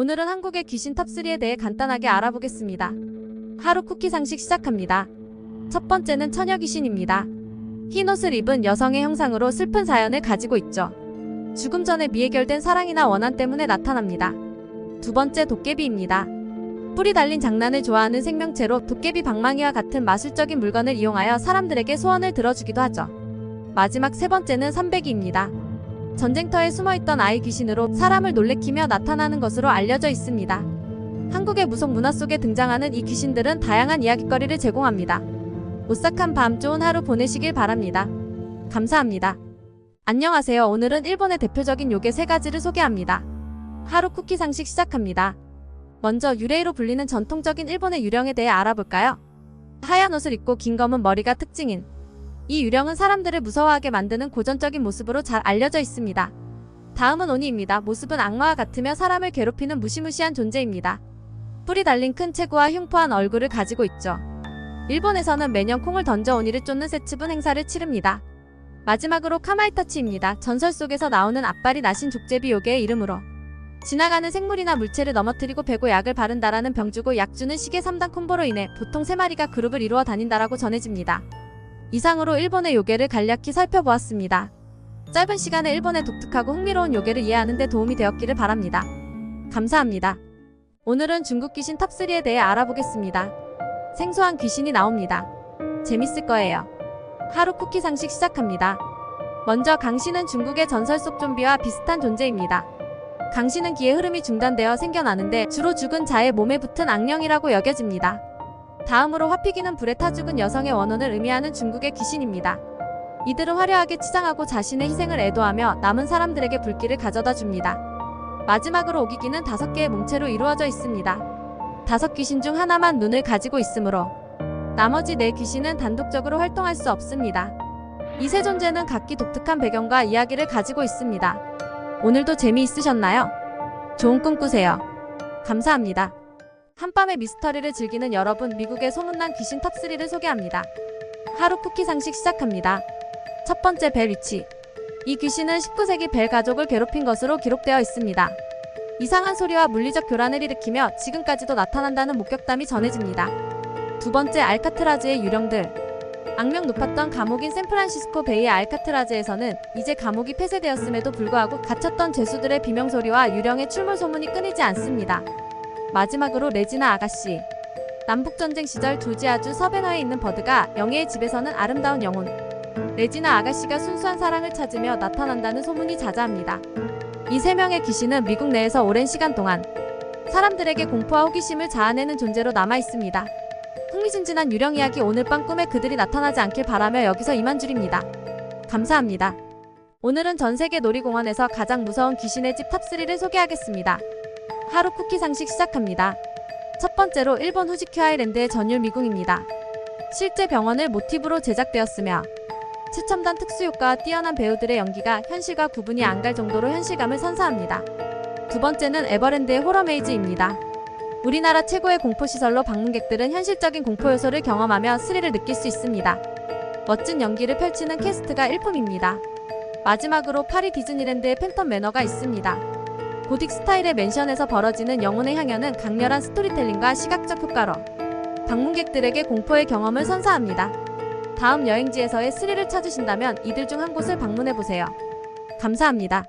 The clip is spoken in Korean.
오늘은 한국의 귀신 탑3에 대해 간단하게 알아보겠습니다. 하루 쿠키 상식 시작합니다. 첫 번째는 처녀 귀신입니다. 흰 옷을 입은 여성의 형상으로 슬픈 사연을 가지고 있죠. 죽음 전에 미해결된 사랑이나 원한 때문에 나타납니다. 두 번째 도깨비입니다. 뿔이 달린 장난을 좋아하는 생명체로 도깨비 방망이와 같은 마술적인 물건을 이용하여 사람들에게 소원을 들어주기도 하죠. 마지막 세 번째는 삼백이입니다. 전쟁터에 숨어있던 아이 귀신으로 사람을 놀래키며 나타나는 것으로 알려져 있습니다. 한국의 무속 문화 속에 등장하는 이 귀신들은 다양한 이야깃거리를 제공합니다. 오싹한 밤 좋은 하루 보내시길 바랍니다. 감사합니다. 안녕하세요. 오늘은 일본의 대표적인 요괴 세 가지를 소개합니다. 하루 쿠키 상식 시작합니다. 먼저 유레이로 불리는 전통적인 일본의 유령에 대해 알아볼까요? 하얀 옷을 입고 긴 검은 머리가 특징인 이 유령은 사람들을 무서워하게 만드는 고전적인 모습으로 잘 알려져 있습니다. 다음은 오니입니다. 모습은 악마와 같으며 사람을 괴롭히는 무시무시한 존재입니다. 뿔이 달린 큰 체구와 흉포한 얼굴을 가지고 있죠. 일본에서는 매년 콩을 던져 오니를 쫓는 세츠분 행사를 치릅니다. 마지막으로 카마이타치입니다. 전설 속에서 나오는 앞발이 나신 족제비 요괴의 이름으로 지나가는 생물이나 물체를 넘어뜨리고 배고 약을 바른다라는 병주고 약주는 시계 3단 콤보로 인해 보통 3마리가 그룹을 이루어 다닌다라고 전해집니다. 이상으로 일본의 요괴를 간략히 살펴보았습니다. 짧은 시간에 일본의 독특하고 흥미로운 요괴를 이해하는 데 도움이 되었기를 바랍니다. 감사합니다. 오늘은 중국 귀신 탑3에 대해 알아보겠습니다. 생소한 귀신이 나옵니다. 재밌을 거예요. 하루 쿠키 상식 시작합니다. 먼저 강씨는 중국의 전설 속 좀비와 비슷한 존재입니다. 강씨는 기의 흐름이 중단되어 생겨나는데 주로 죽은 자의 몸에 붙은 악령이라고 여겨집니다. 다음으로 화피기는 불에 타 죽은 여성의 원혼을 의미하는 중국의 귀신입니다. 이들은 화려하게 치장하고 자신의 희생을 애도하며 남은 사람들에게 불길을 가져다 줍니다. 마지막으로 오기기는 다섯 개의 몽체로 이루어져 있습니다. 다섯 귀신 중 하나만 눈을 가지고 있으므로 나머지 네 귀신은 단독적으로 활동할 수 없습니다. 이 세 존재는 각기 독특한 배경과 이야기를 가지고 있습니다. 오늘도 재미있으셨나요? 좋은 꿈 꾸세요. 감사합니다. 한밤의 미스터리를 즐기는 여러분 미국의 소문난 귀신 탑3를 소개합니다. 하루 쿠키 상식 시작합니다. 첫 번째 벨 위치. 이 귀신은 19세기 벨 가족을 괴롭힌 것으로 기록되어 있습니다. 이상한 소리와 물리적 교란을 일으키며 지금까지도 나타난다는 목격담이 전해집니다. 두 번째 알카트라즈의 유령들. 악명 높았던 감옥인 샌프란시스코 베이의 알카트라즈에서는 이제 감옥이 폐쇄되었음에도 불구하고 갇혔던 죄수들의 비명소리와 유령의 출몰 소문이 끊이지 않습니다. 마지막으로 레지나 아가씨. 남북전쟁 시절 조지아주 서베너에 있는 버드가 영예의 집에서는 아름다운 영혼. 레지나 아가씨가 순수한 사랑을 찾으며 나타난다는 소문이 자자합니다. 이 세 명의 귀신은 미국 내에서 오랜 시간 동안 사람들에게 공포와 호기심을 자아내는 존재로 남아 있습니다. 흥미진진한 유령 이야기 오늘 밤 꿈에 그들이 나타나지 않길 바라며 여기서 이만 줄입니다. 감사합니다. 오늘은 전 세계 놀이공원에서 가장 무서운 귀신의 집 탑3를 소개하겠습니다. 하루 쿠키 상식 시작합니다. 첫 번째로 일본 후지큐 아일랜드의 전율 미궁입니다. 실제 병원을 모티브로 제작되었으며 최첨단 특수효과와 뛰어난 배우들의 연기가 현실과 구분이 안 갈 정도로 현실감을 선사합니다. 두 번째는 에버랜드의 호러메이즈입니다. 우리나라 최고의 공포시설로 방문객들은 현실적인 공포 요소를 경험하며 스릴을 느낄 수 있습니다. 멋진 연기를 펼치는 캐스트가 일품입니다. 마지막으로 파리 디즈니랜드의 팬텀 매너가 있습니다. 고딕 스타일의 맨션에서 벌어지는 영혼의 향연은 강렬한 스토리텔링과 시각적 효과로 방문객들에게 공포의 경험을 선사합니다. 다음 여행지에서의 스릴을 찾으신다면 이들 중 한 곳을 방문해 보세요. 감사합니다.